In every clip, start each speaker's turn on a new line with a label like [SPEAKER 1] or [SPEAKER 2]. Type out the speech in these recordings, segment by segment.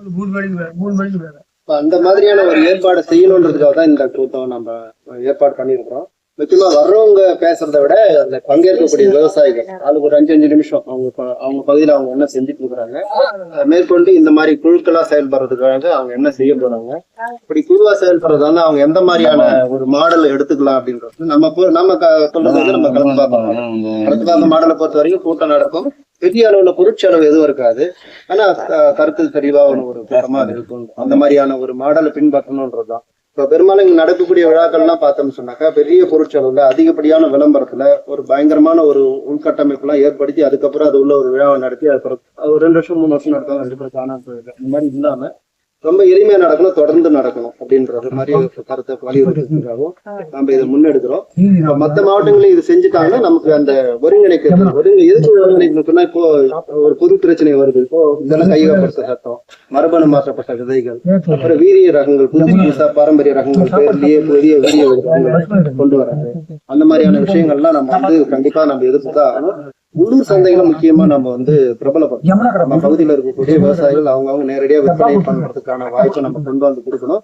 [SPEAKER 1] ஒரு மூணு மணிக்கு மேல மூணு மணிக்கு மேல.
[SPEAKER 2] இப்ப அந்த மாதிரியான ஒரு ஏற்பாடு செய்யணுன்றதுக்காக தான் இந்த கூட்டம் நம்ம ஏற்பாடு பண்ணியிருக்கிறோம். முக்கியமா வர்றவங்க பேசுறத விட அந்த பங்கேற்கக்கூடிய விவசாயிகள் அதுக்கு ஒரு அஞ்சு அஞ்சு நிமிஷம். அவங்க அவங்க பகுதியில அவங்க என்ன செஞ்சுட்டு இருக்கிறாங்க மேற்கொண்டு இந்த மாதிரி குழுக்களா செயல்படுறதுக்காக அவங்க என்ன செய்ய போறாங்க இப்படி குழுவா செயல்படுறதால அவங்க எந்த மாதிரியான ஒரு மாடல் எடுத்துக்கலாம் அப்படின்றது நம்ம நம்ம சொல்றது நம்ம கலந்து பார்ப்போம். அடுத்தது அந்த மாடலை பொறுத்த வரைக்கும் கூட்டம் நடக்கும். பெரிய அளவுல பொருட்செலவு எதுவும் இருக்காது. ஆனா கருத்து கருத்து தெளிவான ஒரு கூட்டமா அது இருக்கும். அந்த மாதிரியான ஒரு மாடலை பின்பற்றணும்ன்றதுதான் இப்ப பெரும்பாலும் இங்க நடக்கக்கூடிய விழாக்கள்லாம் பார்த்தோம்னு சொன்னாக்கா பெரிய பொருட்செலவுல அதிகப்படியான விளம்பரத்துல ஒரு பயங்கரமான ஒரு உள்கட்டமைப்பு எல்லாம் ஏற்படுத்தி அதுக்கப்புறம் அது உள்ள ஒரு விழாவை நடத்தி அதுக்கப்புறம் அது ஒரு ரெண்டு வருஷம் மூணு வருஷம் நடக்கும் ரெண்டு பேரும் காணாம போயிருக்கு இந்த மாதிரி இல்லாம ரொம்ப எளிமையா நடக்கணும் தொடர்ந்து நடக்கணும் அப்படின்ற மாதிரி ஒரு கருத்தை வலியுறுத்துறதுக்காகவும் நம்ம இதை முன்னெடுக்கிறோம். மத்த மாவட்டங்களில் இது செஞ்சுட்டாங்கன்னா நமக்கு அந்த ஒருங்கிணைக்க ஒருங்க எதுக்கு ஒருங்கிணைக்கணும்னா இப்போ ஒரு புது பிரச்சனை வருது. இப்போ இதெல்லாம் கையகப்படுத்த சட்டம் மரபணு மாற்றப்பட்ட விதைகள் அப்புறம் வீரிய ரகங்கள் புது புதுசா பாரம்பரிய ரகங்கள் பேர்லயே புதிய வீரிய கொண்டு வராது அந்த மாதிரியான விஷயங்கள்லாம் நம்ம வந்து கண்டிப்பா நம்ம எதிர்த்து தான் உள்ளூர் சந்தைகளை முக்கியமா நம்ம வந்து பிரபலப்படுத்தணும் நம்ம பகுதியில இருக்கக்கூடிய விவசாயிகள் அவங்க அவங்க நேரடியா விற்பனை பண்றதுக்கான வாய்ப்பை நம்ம கொண்டு வந்து கொடுக்கணும்.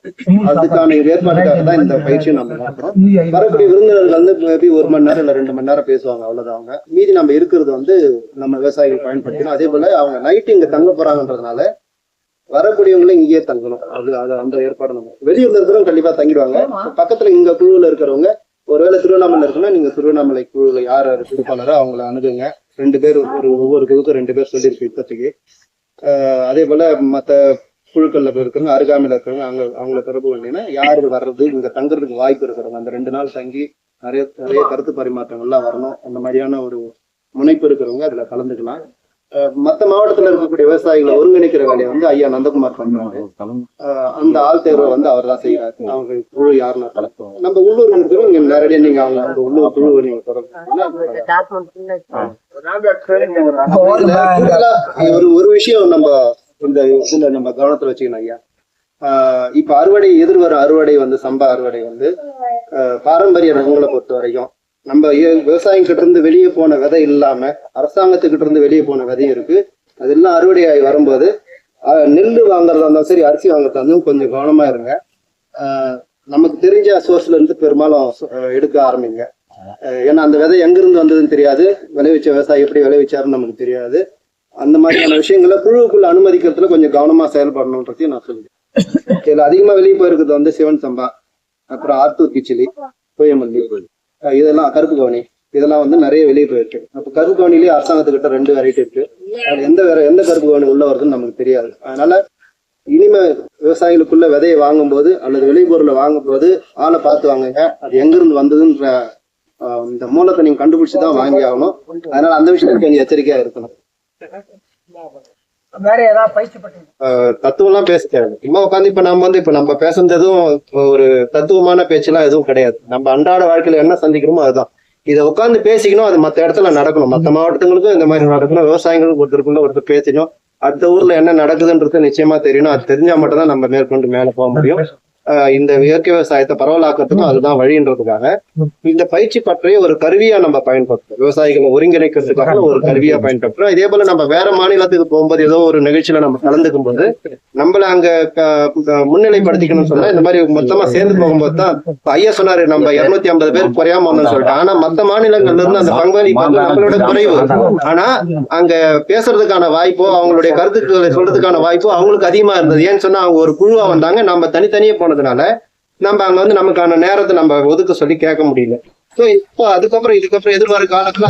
[SPEAKER 2] அதுக்கான ஏற்பாடுக்காக தான் இந்த பயிற்சியை நம்ம நடத்துறோம் வரக்கூடிய விருந்தினர்கள் வந்து மேபி ஒரு மணி நேரம் இல்ல ரெண்டு மணி நேரம் பேசுவாங்க அவ்வளவுதான் அவங்க. மீதி நம்ம இருக்கிறது வந்து நம்ம விவசாயிகள் பயன்படுத்தணும் அதே போல அவங்க நைட்டு இங்க தங்க போறாங்கன்றதுனால வரக்கூடியவங்களும் இங்கேயே தங்கணும். அது அந்த ஏற்பாடு நம்ம வெளியூர்ல இருக்கிறவங்க கண்டிப்பா தங்கிடுவாங்க. பக்கத்துல இங்க குழுவுல இருக்கிறவங்க ஒருவேளை திருவண்ணாமலை இருக்குன்னா நீங்க திருவண்ணாமலை குழுவுல யார் யார் திருப்பாளரோ அவங்கள அணுகுங்க. ரெண்டு பேர் ஒரு ஒவ்வொரு குழுக்கும் ரெண்டு பேர் சொல்லியிருக்கு இப்போதைக்கு ஆஹ் அதே போல மத்த குழுக்கள்ல இருக்கிறவங்க அருகாமையில இருக்கிறவங்க அவங்க அவங்கள தொடர்பு பண்ணினா யாரு வர்றது இங்க தங்குறதுக்கு வாய்ப்பு இருக்கிறவங்க. அந்த ரெண்டு நாள் தங்கி நிறைய நிறைய கருத்து பரிமாற்றங்கள்லாம் வரணும். அந்த மாதிரியான ஒரு முனைப்பு இருக்கிறவங்க அதுல கலந்துக்கலாம். மத்த மாவட்டத்துல இருக்கக்கூடிய விவசாயிகளை ஒருங்கிணைக்கிற வேலையை வந்து ஐயா நந்தகுமார் பண்றாங்க அந்த ஆள் தேர்வை வந்து அவர் தான் செய்யறாரு அவங்க குழு யாருன்னா கலக்கும் நம்ம உள்ளூர் இருக்கிறவங்க இங்க நேரடியா நீங்க அவங்க அந்த உள்ளூர் குழுவை நீங்க ஒரு ஒரு விஷயம் நம்ம இந்த இதுல நம்ம கவனத்துல வச்சுக்கணும் ஐயா. ஆஹ் இப்ப அறுவடை எதிர்வரும் அறுவடை வந்து சம்பா அறுவடை வந்து ஆஹ் பாரம்பரிய ரகங்களை பொறுத்த வரைக்கும் நம்ம ஏ- விவசாயம் கிட்ட இருந்து வெளியே போன விதை இல்லாம அரசாங்கத்துக்கிட்ட இருந்து வெளியே போன விதையும் இருக்கு. அதெல்லாம் அறுவடையாகி வரும்போது ஆஹ் நெல்லு வாங்குறதா இருந்தாலும் சரி அரிசி வாங்குறதா இருந்தாலும் கொஞ்சம் கவனமா இருங்க. நமக்கு தெரிஞ்ச சோர்ஸ்ல இருந்து பெரும்பாலும் எடுக்க ஆரம்பிங்க. ஏன்னா அந்த விதை எங்கிருந்து வந்ததுன்னு தெரியாது. விளைவிச்ச விவசாயி எப்படி விளைவிச்சாருன்னு நமக்கு தெரியாது. அந்த மாதிரியான விஷயங்களை குழுவுக்குள்ள அனுமதிக்கிறதுல கொஞ்சம் கவனமா செயல்படணுன்றதையும் நான் சொல்லுவேன் இதுல அதிகமா வெளியே போயிருக்கிறது வந்து சிவன் சம்பா அப்புறம் ஆத்தூர் கிச்சிலி தூயமல்லி ஆஹ் இதெல்லாம் கருப்பு கவனி இதெல்லாம் வந்து நிறைய வெளியே போயிருக்கு. அப்ப கருப்பு கவனிலேயே அரசாங்கத்துக்கிட்ட ரெண்டு வெரைட்டி இருக்கு. அது எந்த வேற எந்த கருப்பு கவனி உள்ள வருதுன்னு நமக்கு தெரியாது. அதனால இனிமே விவசாயிகளுக்குள்ள விதையை வாங்கும்போது அல்லது விளைபொருளை வாங்கும்போது ஆளை பார்த்து வாங்குங்க. அது எங்கிருந்து வந்ததுன்ற ஆஹ் இந்த மூலத்தை நீங்க கண்டுபிடிச்சு தான் வாங்கி ஆகணும் அதனால அந்த விஷயத்துக்கு கொஞ்சம் எச்சரிக்கையா இருக்கணும்.
[SPEAKER 1] வேற ஏதாவது பயிற்சி பட்டீங்க
[SPEAKER 2] தத்துவம்லாம் பேச தேவை சும்மா உட்காந்து இப்ப நம்ம வந்து இப்ப நம்ம பேசுறது எதுவும் ஒரு தத்துவமான பேச்செல்லாம் எதுவும் கிடையாது. நம்ம அன்றாட வாழ்க்கையில என்ன சந்திக்கிறோமோ அதுதான். இதை உட்காந்து பேசிக்கணும் அது மத்த இடத்துல நடக்கணும். மத்த மாவட்டங்களுக்கும் இந்த மாதிரி நடக்கணும். விவசாயிகளுக்கு ஒருத்தருக்குள்ள ஒருத்தர் பேசணும் அடுத்த ஊர்ல என்ன நடக்குதுன்றது நிச்சயமா தெரியணும். அது தெரிஞ்சா மட்டும் தான் நம்ம மேற்கொண்டு மேல போக முடியும். இந்த இயற்கை விவசாயத்தை பரவலாக்கிறதுக்கும் அதுதான் வழின்றதுக்காக. இந்த பயிற்சி பற்றிய ஒரு கருவியா நம்ம பயன்படுத்துறோம். விவசாயிகளை ஒருங்கிணைக்கிறதுக்காக ஒரு கருவியா பயன்படுத்துறோம். இதே போல நம்ம வேற மாநிலத்துக்கு போகும்போது ஏதோ ஒரு நிகழ்ச்சியில நம்ம கலந்துக்கும் போது நம்மள அங்க முன்னிலைப்படுத்திக்கணும்னு சொன்னா இந்த மாதிரி மொத்தமா சேர்ந்து போகும்போது தான் ஐயா சொன்னாரு நம்ம இருநூத்தி ஐம்பது பேர் குறையாம சொல்லிட்டு. ஆனா மத்த மாநிலங்கள்ல இருந்து அந்த பங்களிப்பு வந்து நம்மளோட குறைவு. ஆனா அங்க பேசுறதுக்கான வாய்ப்போ அவங்களுடைய கருத்துக்களை சொல்றதுக்கான வாய்ப்போ அவங்களுக்கு அதிகமா இருந்தது. ஏன்னு சொன்னா அவங்க ஒரு குழுவா வந்தாங்க. நம்ம தனித்தனியே போனதுனால நம்ம அங்க வந்து நமக்கான நேரத்தை நம்ம ஒதுக்க சொல்லி கேட்க முடியல. ஸோ இப்போ அதுக்கப்புறம் இதுக்கப்புறம் எதிர்வர காலத்துல